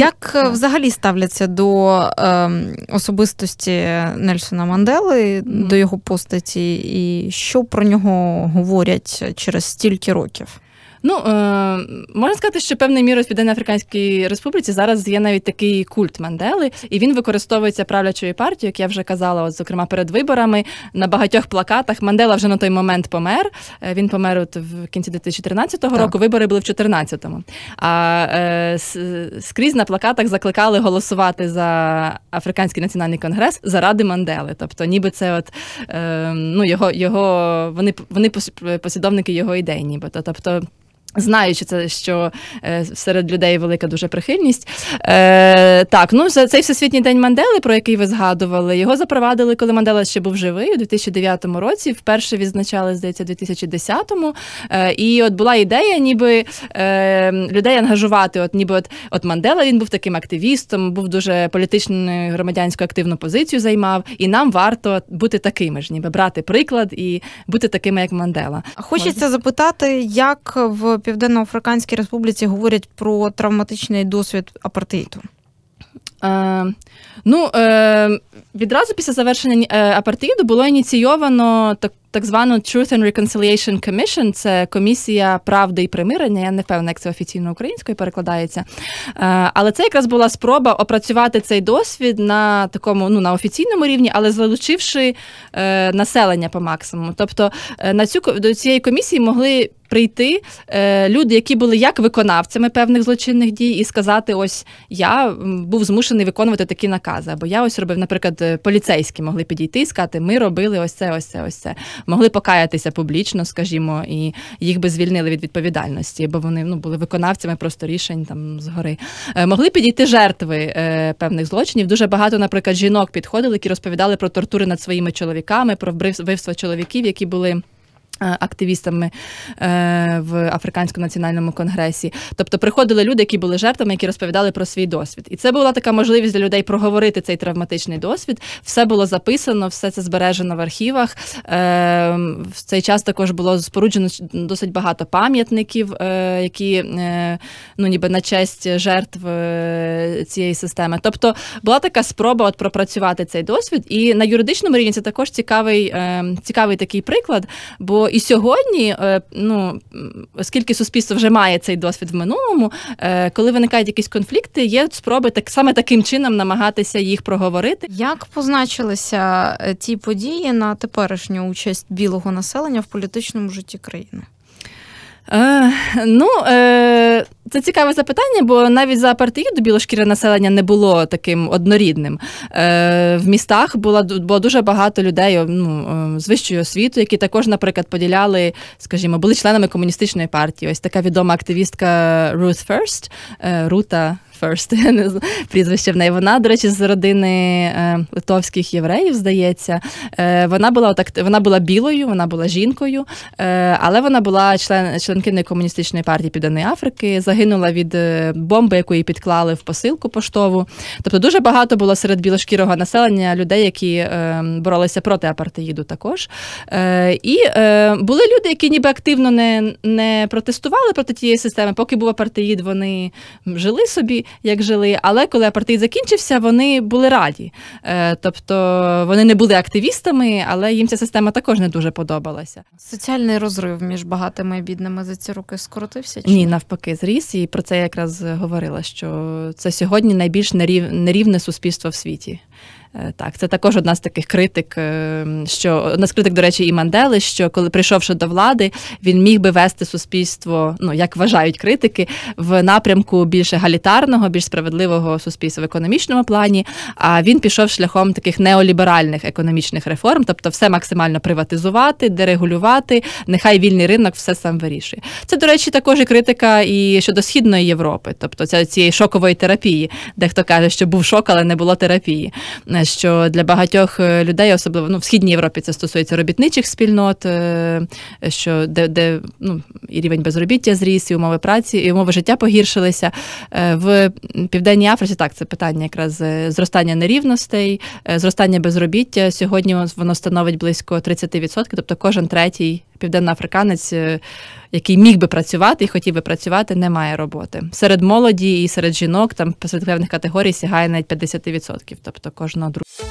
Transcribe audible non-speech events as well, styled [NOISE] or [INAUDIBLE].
Як і... взагалі ставляться до е, особистості Нельсона Мандели, mm. до його постаті, і що про нього говорять через стільки років? Ну е, можна сказати, що певною мірою в Південно-Африканській Республіці зараз є навіть такий культ Мандели, і він використовується правлячою партією, як я вже казала, от, зокрема перед виборами на багатьох плакатах. Мандела вже на той момент помер. Е, він помер от в кінці 2013 так. року. Вибори були в 2014-му. А е, скрізь на плакатах закликали голосувати за Африканський національний конгрес заради Мандели. Тобто, ніби це от е, ну його його вони вони послідовники його ідей, нібито. Тобто. Знаю, що це що е, серед людей велика дуже прихильність. Е, Так, ну за цей всесвітній день Мандели, про який ви згадували, його запровадили, коли Мандела ще був живий у 2009 році. Вперше відзначали, здається, у 2010-му. Е, І от була ідея, ніби е, людей ангажувати. От ніби от от Мандела він був таким активістом, був дуже політичну громадянську активну позицію займав, і нам варто бути такими ж, ніби брати приклад і бути такими, як Мандела. Хочеться запитати, як в Південно-Африканській Республіці говорять про травматичний досвід апартеїду? Е, ну, е, відразу після завершення е, апартеїду було ініційовано так так звану Truth and Reconciliation Commission, це комісія правди і примирення. Я не впевнена, як це офіційно українською перекладається. Е, але це якраз була спроба опрацювати цей досвід на такому ну на офіційному рівні, але залучивши е, населення по максимуму. Тобто е, на цю до цієї комісії могли прийти е, люди, які були як виконавцями певних злочинних дій, і сказати: ось я був змушений виконувати такі накази. Або я ось робив, наприклад, е, поліцейські могли підійти і сказати, ми робили ось це, ось це, ось це. Могли покаятися публічно, скажімо, і їх би звільнили від відповідальності, бо вони ну, були виконавцями просто рішень там згори. Е, могли підійти жертви е, певних злочинів. Дуже багато, наприклад, жінок підходили, які розповідали про тортури над своїми чоловіками, про вбивство чоловіків, які були. Е, активістами е, в Африканському національному конгресі, тобто приходили люди, які були жертвами, які розповідали про свій досвід, і це була така можливість для людей проговорити цей травматичний досвід. Все було записано, все це збережено в архівах. Е, в цей час також було споруджено досить багато пам'ятників, які ну ніби на честь жертв цієї системи. Тобто була така спроба от пропрацювати цей досвід, і на юридичному рівні це також цікавий, цікавий такий приклад. бо і сьогодні, е, ну оскільки суспільство вже має цей досвід в минулому, е, коли виникають якісь конфлікти, є спроби так саме таким чином намагатися їх проговорити. Як позначилися е, ті події на теперішню участь білого населення в політичному житті країни? Е, Ну, е, це цікаве запитання, бо навіть за апартеїду білошкіре населення не було таким однорідним. Е, В містах було, було дуже багато людей ну, е, з вищою освітою, які також, наприклад, поділяли, скажімо, були членами комуністичної партії. Ось така відома активістка Ruth First, е, Рута First, [LAUGHS] прізвище в неї. Вона, до речі, з родини е, литовських євреїв, здається. Е, вона була отак, вона була білою, вона була жінкою, е, але вона була член членкиною комуністичної партії Південної Африки, загинула від бомби, яку їй підклали в посилку поштову. Тобто дуже багато було серед білошкірого населення людей, які боролися проти апартеїду також. І були люди, які ніби активно не, не протестували проти тієї системи, поки був апартеїд, вони жили собі як жили. Але коли апартеїд закінчився, вони були раді. Е, тобто вони не були активістами, але їм ця система також не дуже подобалася. Соціальний розрив між багатими і бідними за ці роки скоротився? Чи? Ні, навпаки, зріс. І про це я якраз говорила, що це сьогодні найбільш нерівне суспільство в світі. Е, так, це також одна з таких критик, е, що одна з критик, до речі, і Мандели, що коли прийшовши до влади, він міг би вести суспільство, ну як вважають критики, в напрямку більш егалітарного, більш справедливого суспільства в економічному плані. А він пішов шляхом таких неоліберальних економічних реформ, тобто все максимально приватизувати, дерегулювати. Нехай вільний ринок все сам вирішує. Це, до речі, також і критика і щодо східної Європи, тобто цієї шокової терапії, дехто каже, що був шок, але не було терапії що для багатьох е, людей, особливо ну, в східній Європі, це стосується робітничих спільнот, е, що де де ну, і рівень безробіття зріс, і умови праці, і умови життя погіршилися. Е, в Південній Африці так це питання якраз зростання нерівностей, зростання безробіття. Сьогодні воно становить близько 30%, тобто кожен третій південноафриканець, е, який міг би працювати і хотів би працювати, не має роботи. Серед молоді і серед жінок там серед певних категорій сягає навіть 50%, тобто кожного другого.